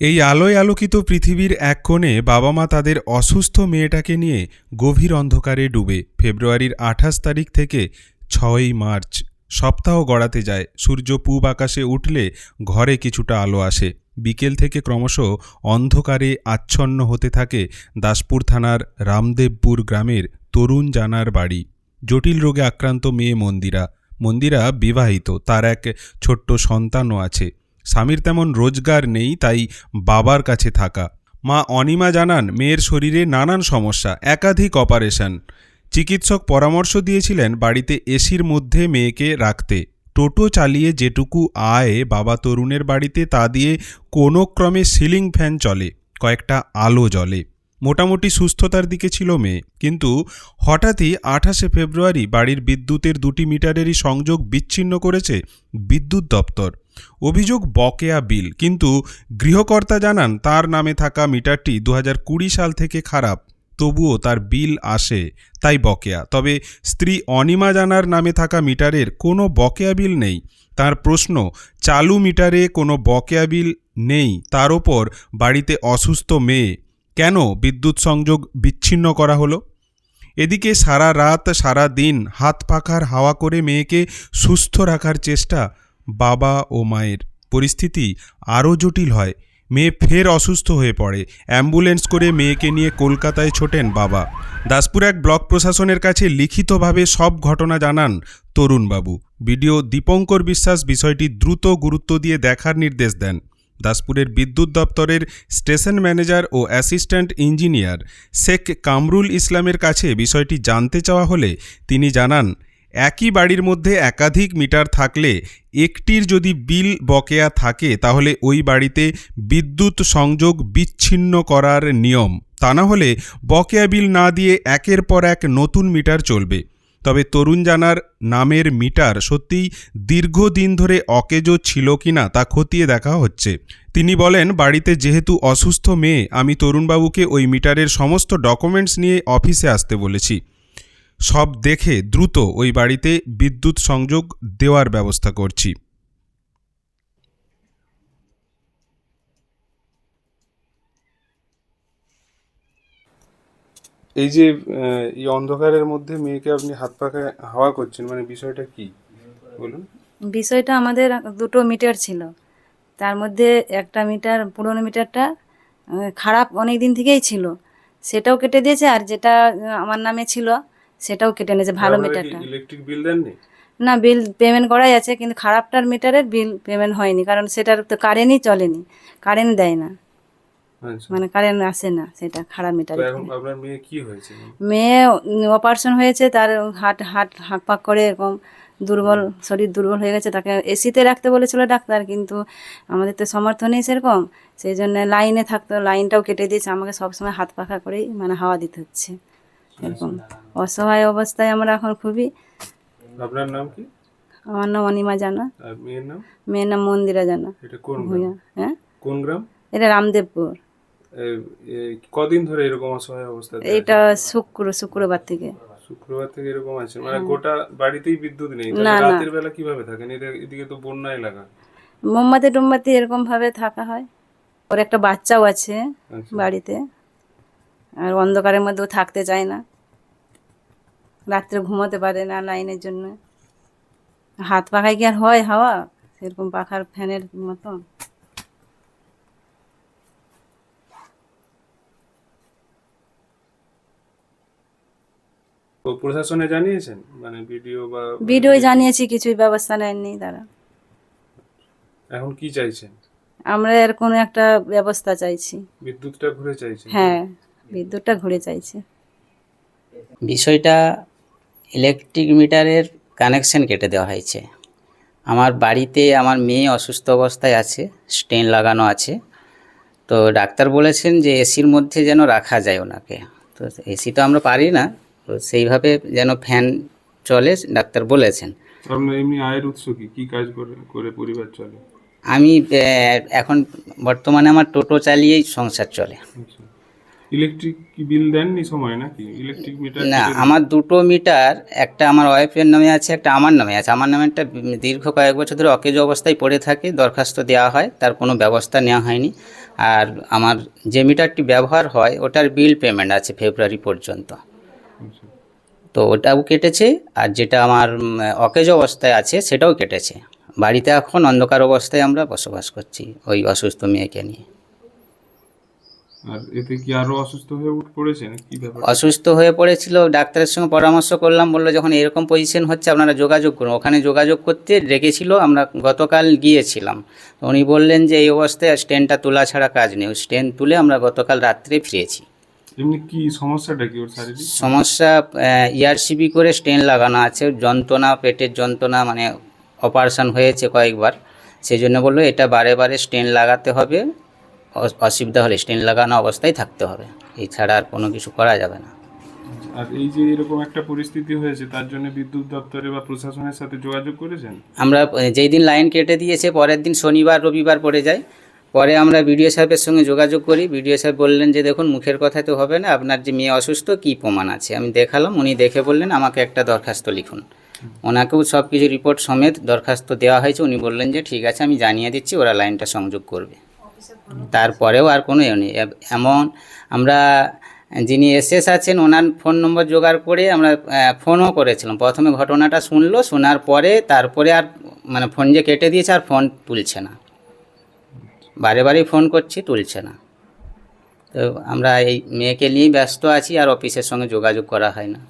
এই আলোয় আলোকিত পৃথিবীর এক কোণে বাবা মা তাদের অসুস্থ মেয়েটাকে নিয়ে গভীর অন্ধকারে ডুবে ফেব্রুয়ারির আঠাশ তারিখ থেকে ছয়ই মার্চ সপ্তাহ গড়াতে যায়। সূর্য পূব আকাশে উঠলে ঘরে কিছুটা আলো আসে। বিকেল থেকে ক্রমশ অন্ধকারে আচ্ছন্ন হতে থাকে দাসপুর থানার রামদেবপুর গ্রামের তরুণ জানার বাড়ি। জটিল রোগে আক্রান্ত মেয়ে মন্দিরা। মন্দিরা বিবাহিত, তার এক ছোট্ট সন্তানও আছে। স্বামীর তেমন রোজগার নেই, তাই বাবার কাছে থাকা। মা অনিমা জানান, মেয়ের শরীরে নানান সমস্যা, একাধিক অপারেশন। চিকিৎসক পরামর্শ দিয়েছিলেন বাড়িতে এসির মধ্যে মেয়েকে রাখতে। টোটো চালিয়ে যেটুকু আয় বাবা তরুণের বাড়িতে, তা দিয়ে কোনো ক্রমে সিলিং ফ্যান চলে, কয়েকটা আলো জ্বলে। মোটামুটি সুস্থতার দিকে ছিল মেয়ে। কিন্তু হঠাৎই আঠাশে ফেব্রুয়ারি বাড়ির বিদ্যুতের দুটি মিটারেরই সংযোগ বিচ্ছিন্ন করেছে বিদ্যুৎ দপ্তর। অভিযোগ বকেয়া বিল। কিন্তু গৃহকর্তা জানান, তার নামে থাকা মিটারটি দু হাজার কুড়ি সাল থেকে খারাপ, তবুও তার বিল আসে, তাই বকেয়া। তবে স্ত্রী অনিমা জানার নামে থাকা মিটারের কোনো বকেয়া বিল নেই। তার প্রশ্ন, চালু মিটারে কোনো বকেয়া বিল নেই, তার ওপর বাড়িতে অসুস্থ মেয়ে, কেন বিদ্যুৎ সংযোগ বিচ্ছিন্ন করা হলো? এদিকে সারা রাত, সারা দিন হাত পাখার হাওয়া করে মেয়েকে সুস্থ রাখার চেষ্টা বাবা ও মায়ের। পরিস্থিতি আরও জটিল হয়। মেয়ে ফের অসুস্থ হয়ে পড়ে। অ্যাম্বুলেন্স করে মেয়েকে নিয়ে কলকাতায় ছোটেন বাবা। দাসপুর এক ব্লক প্রশাসনের কাছে লিখিতভাবে সব ঘটনা জানান তরুণবাবু। বিডিও দীপঙ্কর বিশ্বাস বিষয়টি দ্রুত গুরুত্ব দিয়ে দেখার নির্দেশ দেন। দাসপুরের বিদ্যুৎ দপ্তরের স্টেশন ম্যানেজার ও অ্যাসিস্ট্যান্ট ইঞ্জিনিয়ার শেখ কামরুল ইসলামের কাছে বিষয়টি জানতে চাওয়া হলে তিনি জানান একই বাড়ির মধ্যে একাধিক মিটার থাকলে একটির যদি বিল বকেয়া থাকে, তাহলে ওই বাড়িতে বিদ্যুৎ সংযোগ বিচ্ছিন্ন করার নিয়ম। তা না হলে বকেয়া বিল না দিয়ে একের পর এক নতুন মিটার চলবে। তবে তরুণ জানার নামের মিটার সত্যিই দীর্ঘদিন ধরে অকেজো ছিল কিনা তা খতিয়ে দেখা হচ্ছে। তিনি বলেন, বাড়িতে যেহেতু অসুস্থ মেয়ে, আমি তরুণবাবুকে ওই মিটারের সমস্ত ডকুমেন্টস নিয়ে অফিসে আসতে বলেছি। সব দেখে দ্রুত ওই বাড়িতে বিদ্যুৎ সংযোগ দেওয়ার ব্যবস্থা করছি। এই যে এই অন্ধকারের মধ্যে মেয়েকে আপনি হাত পাখায় হাওয়া করছেন মানে বিষয়টা কি? বলুন। বিষয়টা আমাদের দুটো মিটার ছিল। তার মধ্যে একটা মিটার পুরনো মিটারটা খারাপ অনেক দিন থেকেই ছিল। সেটাও কেটে দিয়েছে আর যেটা আমার নামে ছিল সেটাও কেটে নিয়েছে ভালো মিটারটা ইলেকট্রিক বিল দেননি? না বিল পেমেন্ট করাই আছে কিন্তু খারাপটার মিটারের বিল পেমেন্ট হয়নি কারণ সেটার তো কারেন্টই চলেনি কারেন্ট দেয় না। আচ্ছা। মানে কারেন্ট আসে না সেটা খারাপ মিটার এখন আপনার মেয়ে কি হয়েছে? মেয়ে অপারেশন হয়েছে তার হাট হাট হাঁক পাক করে এরকম দুর্বল শরীর দুর্বল হয়ে গেছে তাকে এসিতে রাখতে বলেছিল ডাক্তার কিন্তু আমাদের তো সমর্থ নেই সেরকম সেই জন্য লাইনে থাকতো লাইনটাও কেটে দিয়েছে আমাকে সবসময় হাত পাখা করেই মানে হাওয়া দিতে হচ্ছে। এরকম অসহায় অবস্থায় আমরা এখন খুবই আপনার নাম কি? আমার নাম অনিমা জানা। আর মেয়ের নাম? মেয়ের নাম মন্দিরা জানা। এটা কোন গ্রাম? হ্যাঁ? কোন গ্রাম? এটা রামদেবপুর। কদিন ধরে এরকম অসহায় অবস্থা এইটা শুক্র শুক্রবার থেকে। শুক্রবার থেকে এরকম আছে? মানে গোটা বাড়িতেই বিদ্যুৎ নেই। না, না। রাতের বেলা কীভাবে থাকেন? এদিকে তো বন্যা এলাকা। মোমবাতি টোমবাতি এরকম ভাবে থাকা হয়। ওর একটা বাচ্চাও আছে আচ্ছা। বাড়িতে। আর অন্ধকারের মধ্যেও থাকতে চায় না। রাত্রে ঘুমাতে পারে না লাইনের জন্য। হাত পাখায় কি আর হয় হাওয়া? সেরকম পাখার ফ্যানের মতো। তো প্রশাসনে জানিয়েছেন? মানে ভিডিও বা ভিডিও জানিয়েছি কিছুই ব্যবস্থা নেননি তারা। এখন কি চাইছেন? আমরা এর কোনো একটা ব্যবস্থা চাইছি। বিদ্যুৎটা ঘুরে চাইছেন? হ্যাঁ বিদ্যুৎটা ঘুরে চাইছি। বিষয়টা ইলেকট্রিক মিটারের কানেকশন কেটে দেওয়া হয়েছে। আমার বাড়িতে আমার মেয়ে অসুস্থ অবস্থায় আছে স্টেন লাগানো আছে। তো ডাক্তার বলেছেন যে এসির মধ্যে যেন রাখা যায় ওনাকে। তো এসি তো আমরা পারি না তো সেইভাবে যেন ফ্যান চলে ডাক্তার বলেছেন। এমনি আয়ের উৎস কি? কি কাজ করে করে পরিবার চলে? আমি এখন বর্তমানে আমার টোটো চালিয়েই সংসার চলে। আচ্ছা। ইলেকট্রিক বিল দেননি সময় নাকি? ইলেকট্রিক মিটার না আমার দুটো মিটার একটা আমার ওয়াইফের নামে আছে একটা আমার নামে আছে। আমার নামে একটা দীর্ঘ কয়েক বছর ধরে অকেজ অবস্থায় পড়ে থাকে দরখাস্ত দেওয়া হয় তার কোনো ব্যবস্থা নেওয়া হয়নি। আর আমার যে মিটারটি ব্যবহার হয় ওটার বিল পেমেন্ট আছে ফেব্রুয়ারি পর্যন্ত। তো ওটাও কেটেছে আর যেটা আমার অকেজ অবস্থায় আছে সেটাও কেটেছে। বাড়িতে এখন অন্ধকার অবস্থায় আমরা বসবাস করছি ওই অসুস্থ মেয়েকে নিয়ে। আর এতে কি আরও অসুস্থ হয়ে উঠ পড়েছেন কি ব্যাপার? অসুস্থ হয়ে পড়েছিল ডাক্তারের সঙ্গে পরামর্শ করলাম বলল যখন এরকম পজিশন হচ্ছে আপনারা যোগাযোগ করুন। ওখানে যোগাযোগ করতে রেখেছিল আমরা গতকাল গিয়েছিলাম। উনি বললেন যে এই অবস্থায় স্টেনটা তোলা ছাড়া কাজ নেই স্টেন তুলে আমরা গতকাল রাত্রে ফিরেছি। এমনি কি সমস্যাটা কি ওর শারীরিক? সমস্যা ইয়ারসিবি করে স্টেন লাগানো আছে যন্ত্রণা পেটের যন্ত্রণা মানে অপারেশন হয়েছে কয়েকবার। সেই জন্য বলল এটা বারে বারে স্টেন লাগাতে হবে অসুবিধা হলে স্টেন লাগানো অবস্থায় থাকতে হবে। এছাড়া আর কোনো কিছু করা যাবে না। আর এই যে এরকম একটা পরিস্থিতি হয়েছে তার জন্য বিদ্যুৎ দপ্তরে বা প্রশাসনের সাথে যোগাযোগ করেছেন? আমরা যেই দিন লাইন কেটে দিয়েছে পরের দিন শনিবার রবিবার পড়ে যায়। পরে আমরা বিডিও সাহেবের সঙ্গে যোগাযোগ করি। বিডিও সাহেব বললেন যে দেখুন মুখের কথায় তো হবে না। আপনার যে মেয়ে অসুস্থ কী প্রমাণ আছে? আমি দেখালাম উনি দেখে বললেন আমাকে একটা দরখাস্ত লিখুন। ওনাকেও সব কিছু রিপোর্ট সমেত দরখাস্ত দেওয়া হয়েছে। উনি বললেন যে ঠিক আছে আমি জানিয়ে দিচ্ছি ওরা লাইনটা সংযোগ করবে। তারপরেও আর কোনো এ নেই। এমন আমরা যিনি এসএস আছেন, ওনার ফোন নম্বর জোগাড় করে আমরা ফোনও করেছিলাম। প্রথমে ঘটনাটা শুনলো, শোনার পরে তারপরে আর মানে ফোন যে কেটে দিয়েছে আর ফোন তুলছে না। বারে বারেই ফোন করছি, তুলছে না। তো আমরা এই মেয়েকে নিয়েই ব্যস্ত আছি, আর অফিসের সঙ্গে যোগাযোগ করা হয় না।